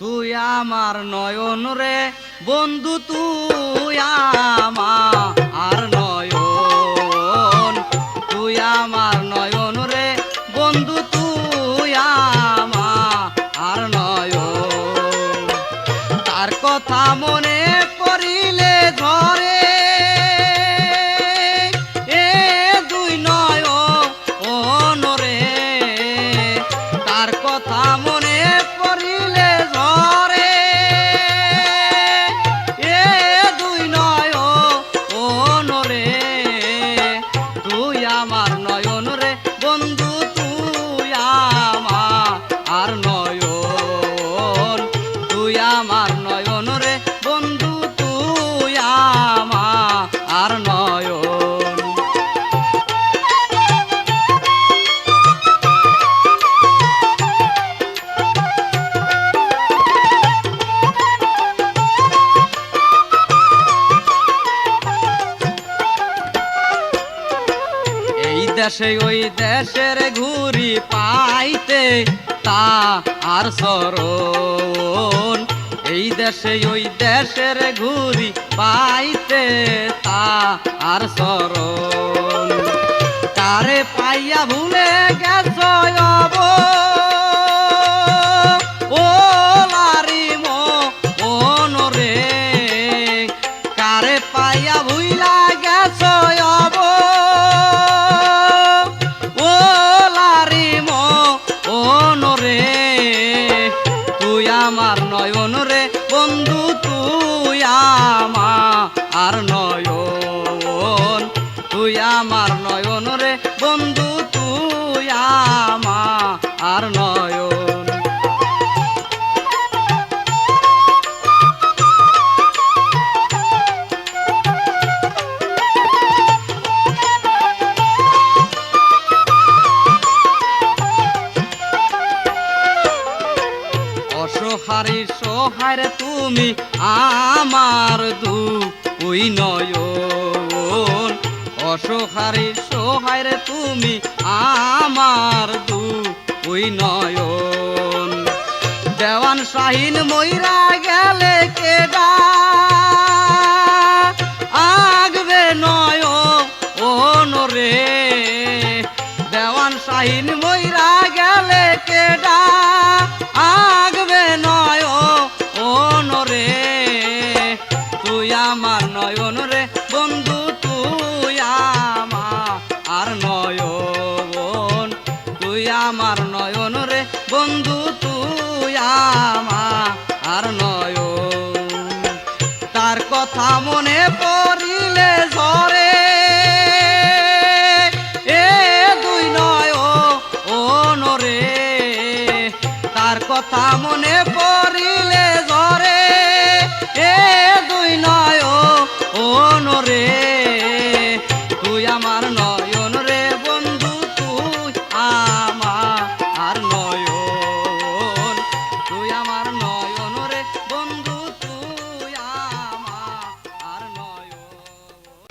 তুই আমার নয়ন রে, বন্ধু তুই আমার নয়ন। তুই আমার নয়ন রে, বন্ধু তুই আমার নয়ন। তার কথা মনে পড়িলে ধরে এ দুই নয় রে। তার কথা দেশে, ওই দেশের ঘুরি পাইতে তা আর সরণ এই দেশে, ওই দেশের ঘুরি পাইতে তা আর সরণ তারে পাইয়া ভুলে গেছ ও লারিম রে কারে পাইয়া ভুইলা অসহারি সহায় রে তুমি আমার দু ওই নয়ন। অসহারি সহায় রে তুমি আমার দু ওই নয়ন। দেওয়ান শাহিন ময়রা গেলে কেডা আগবে নয় ও রে দেওয়ান শাহিন আমার নয়ন রে বন্ধু, তুই আমার নয়ন। তুই আমার নয়ন রে বন্ধু, তুই আমার নয়ন। তার কথা মনে পড়িলে ঝরে এ দুই নয় ও রে তার কথা মনে নয়ন রে বন্ধু তুই আমার নয়ন তুই আমার নয়